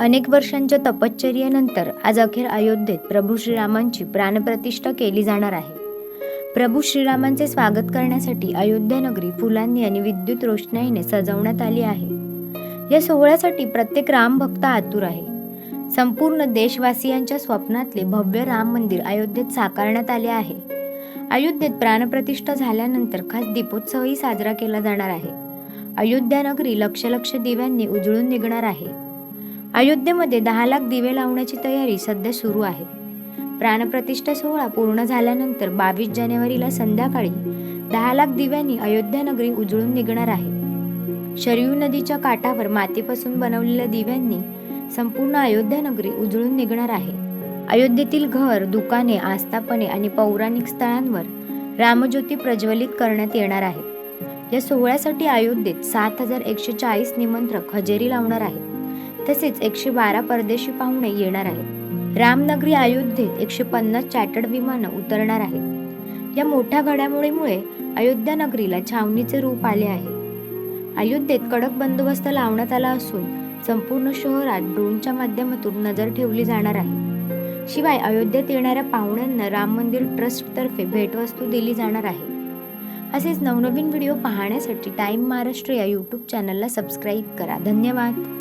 अनेक वर्षांच्या तपश्चर्येनंतर आज अखेर अयोध्येत प्रभू श्रीरामांची प्राणप्रतिष्ठा केली जाणार आहे. प्रभू श्रीरामांचे स्वागत करण्यासाठी अयोध्या नगरी फुलांनी आणि विद्युत रोषणाईने सजवण्यात आली आहे. या सोहळ्यासाठी प्रत्येक राम भक्त आतुर आहे. संपूर्ण देशवासियांच्या स्वप्नातले भव्य राम मंदिर अयोध्येत साकारण्यात आले आहे. अयोध्येत प्राणप्रतिष्ठा झाल्यानंतर खास दीपोत्सवही साजरा केला जाणार आहे. अयोध्या नगरी लक्ष लक्ष दिव्यांनी उजळून निघणार आहे. अयोध्येमध्ये दहा लाख दिवे लावण्याची तयारी सध्या सुरू आहे. प्राणप्रतिष्ठा सोहळा पूर्ण झाल्यानंतर बावीस जानेवारीला संध्याकाळी दहा लाख दिव्यांनी अयोध्या नगरी उजळून निघणार आहे. शरयू नदीच्या काठावर मातीपासून बनवलेल्या दिव्यांनी संपूर्ण अयोध्या नगरी उजळून निघणार आहे. अयोध्येतील घर दुकाने आस्थापने आणि पौराणिक स्थळांवर रामज्योती प्रज्वलित करण्यात येणार आहे. या सोहळ्यासाठी अयोध्येत सात हजार एकशे चाळीस निमंत्रक हजेरी लावणार आहेत. तसेच एकशे बारा परदेशी पाहुणे येणार आहेत. रामनगरी अयोध्येत एकशे पन्नास चॅटर्ड विमानं उतरणार आहेत. या मोठ्या घडामोडीमुळे अयोध्या नगरीला छावणीचे रूप आले आहे. अयोध्येत कडक बंदोबस्त लावण्यात आला असून संपूर्ण शहरात ड्रोनच्या माध्यमातून नजर ठेवली जाणार आहे. शिवाय अयोध्येत येणाऱ्या पाहुण्यांना राम मंदिर ट्रस्टतर्फे भेटवस्तू दिली जाणार आहे. असेच नवनवीन व्हिडिओ पाहण्यासाठी टाइम महाराष्ट्र या यूट्यूब चॅनलला सबस्क्राईब करा. धन्यवाद.